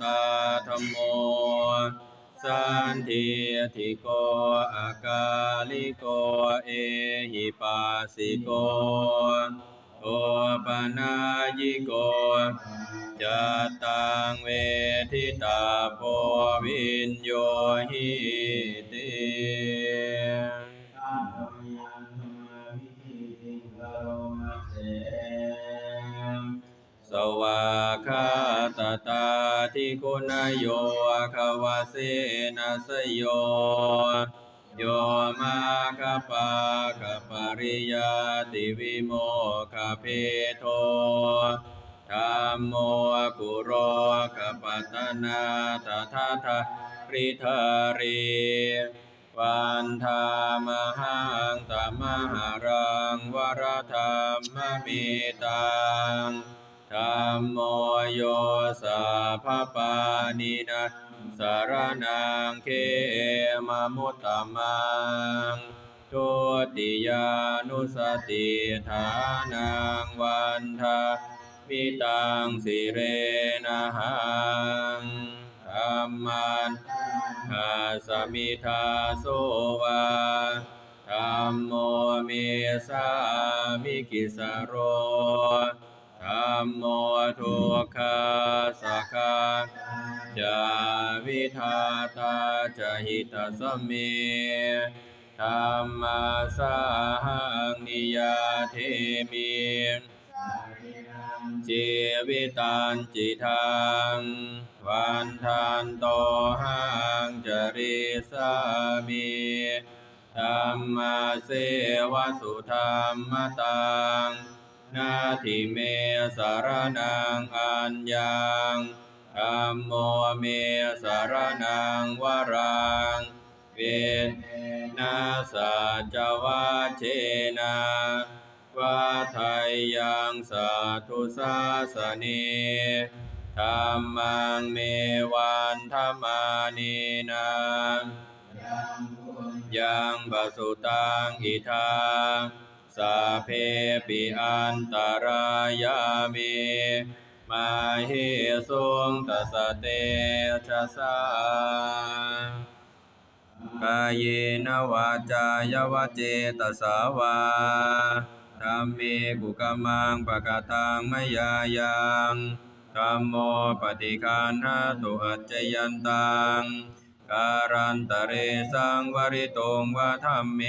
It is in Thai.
ตาธรรมโมสันทิทิโกอากาลิโกเอหิปัสสิโกโอปนายิโกจัตตังเวทิตาโพวินโยหิติตัมมยังมวิธิติโลมาเส ตาทิคุณโยคาวาเสนัสโย โยมาคปาคปริยาติวิโมคเพโทธรรมโมกุโรคปัตนาตถาทาริธารีวันธามหังตมหารังวรธรรมมิตัง ธรรมโมโยสัพพปานินะสารนังเคมมุตตมังทุติยานุสติฐานังวันทามิตังสิเรนะหังธรรมันหาสมิทาโสวาธรรมโมเมสามิกิสโร ธรรมโมทุกขาสักขาจาวิทาตาจะหิตสมเมธรรมสาหังนิยาเทมิจีวิตันจิทังวันทันโตหังจริสามีธรรมเสวสุธรรมตัง นาทิเมสารนังอัญญังธัมโมเมสารนังวรังเวนัสาจวาเชนะวาทยังสาธุสาสเนธรรมังเมวันธรรมานีนายังบาสุตังอิทา สาเพปิอันตรายามิมาเฮสุงตัสเตชะสากายนวาจายวเจตสาวาธรรมเมกุกมังปะกะตังมยายังธรรมโมปฏิคันหาตุอัจจยันตังการันตเรสังวริตงวะธรรมเม